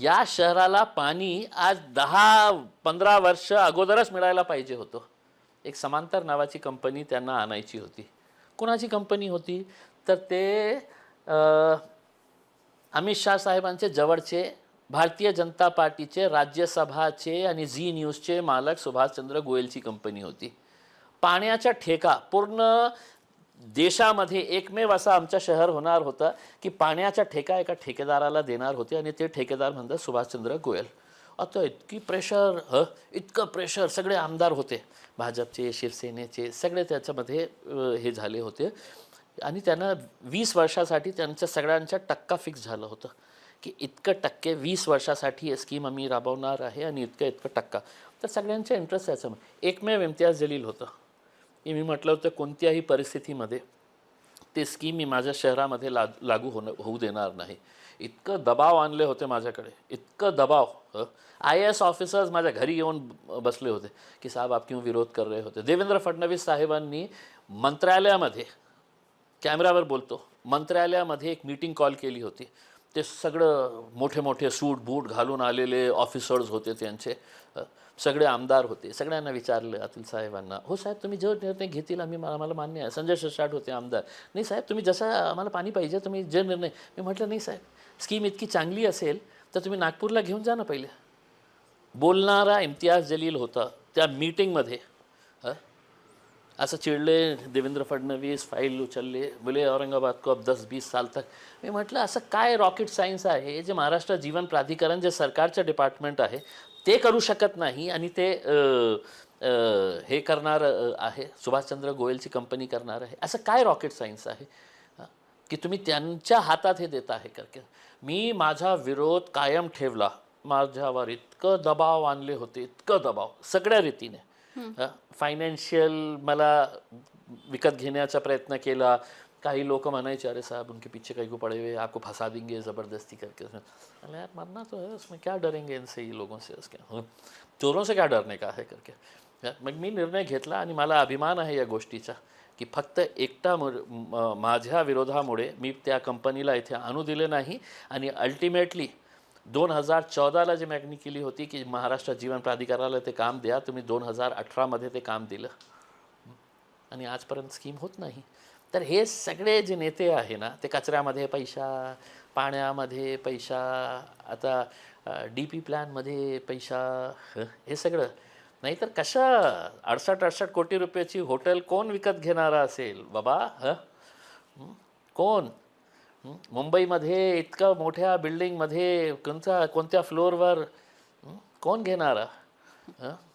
या शहराला पाणी आज दहा पंधरा वर्ष अगोदरच मिळायला पाहिजे होतं. एक समांतर नावाची कंपनी त्यांना आणायची होती. कोणाची कंपनी होती? तर ते अमित शाह साहेबांचे जवळचे भारतीय जनता पार्टीचे राज्यसभाचे आणि झी न्यूजचे मालक सुभाषचंद्र गोयलची कंपनी होती. पाण्याचा ठेका पूर्ण देशामध्ये एकमेव असं आमचं शहर होणार होतं की पाण्याचा ठेका एका ठेकेदाराला देणार होते आणि ते ठेकेदार म्हणतात सुभाषचंद्र गोयल. आता इतकी प्रेशर ह? इतकं प्रेशर सगळे आमदार होते. भाजपचे शिवसेनेचे सगळे त्याच्यामध्ये हे झाले होते. आणि त्यांना वीस वर्षासाठी त्यांच्या सगळ्यांचा टक्का फिक्स झालं होतं. की इतकं टक्के वीस वर्षासाठी स्कीम आम्ही राबवणार आहे आणि इतकं इतकं टक्का. तर सगळ्यांच्या इंटरेस्ट त्याच्यामध्ये एकमेव इम्तियाज जलील होतं. की मी म्हटलं होतं कोणत्याही परिस्थितीमध्ये ते स्कीम मी माझ्या शहरामध्ये ला लागू होणं होऊ देणार नाही. इतकं दबाव आणले होते माझ्याकडे. इतकं दबाव आय एस ऑफिसर्स माझ्या घरी येऊन बसले होते की साहेब आप क्यों विरोध कर रहे होते? देवेंद्र फडणवीस साहेबांनी मंत्रालयामध्ये कॅमेरावर बोलतो मंत्रालयामध्ये एक मीटिंग कॉल केली होती. ते सगळं मोठे मोठे सूट बूट घालून आलेले ऑफिसर्स होते त्यांचे. सगळे आमदार होते. सगळ्यांना विचारलं अतुल साहेबांना हो साहेब तुम्ही जो निर्णय घेतील आम्ही मला मान्य आहे. संजय शिरसाट होते आमदार. नाही साहेब तुम्ही जसा आम्हाला पाणी पाहिजे तुम्ही जे निर्णय मी म्हटलं नाही साहेब स्कीम इतकी चांगली असेल तर तुम्ही नागपूरला घेऊन जा ना पहिले. बोलणारा इम्तियाज जलील होता त्या मीटिंगमध्ये असं चिडले देवेंद्र फडणवीस फाईल उचलले बोले औरंगाबाद को अब दस बीस साल तक। मी म्हटलं असं काय रॉकेट सायन्स आहे जे महाराष्ट्र जीवन प्राधिकरण जे सरकारचं डिपार्टमेंट आहे ते करू शकत नाही आणि ते हे करणार आहे सुभाषचंद्र गोयलची कंपनी करणार आहे. असं काय रॉकेट सायन्स आहे? की तुम्ही त्यांच्या हातात हे देत आहे करके. मी माझा विरोध कायम ठेवला. माझ्यावर इतकं दबाव आणले होते इतकं दबाव सगळ्या रीतीने. फायनान्शियल मला विकत घेण्याचा प्रयत्न केला. काही लोक म्हणायचे अरे साहब उनके पीछे कहीं को पड़े हुए आपको फंसा देंगे ज़बरदस्ती करके. अरे यार मरना तो है उसमें क्या डरेंगे इनसे ये लोगों से उसके? चोरों से क्या डरने का है करके? मग मी निर्णय घेतला आणि मला अभिमान आहे या गोष्टीचा की फक्त एकटा माझ्या विरोधामुळे मी त्या कंपनीला इथे आणू दिले नाही आणि अल्टिमेटली दोन हजार चौदाला जी मागणी केली होती की महाराष्ट्र जीवन प्राधिकरणाला ते काम द्या तुम्ही दोन हजार अठरामध्ये ते काम दिलं. आणि आजपर्यंत स्कीम होत नाही. तर हे सगळे जे नेते आहे ना ते कचऱ्यामध्ये पैसा पाण्यामध्ये पैसा आता डी पी प्लॅनमध्ये पैसा हं, हे सगळं. नाहीतर कशा अडसष्ट अडसष्ट कोटी रुपयाची हॉटेल कोण विकत घेणारा असेल? बाबा हं? कोण? मुंबईमध्ये इतकं मोठ्या बिल्डिंगमध्ये कोणत्या कोणत्या फ्लोअरवर कोण घेणारा?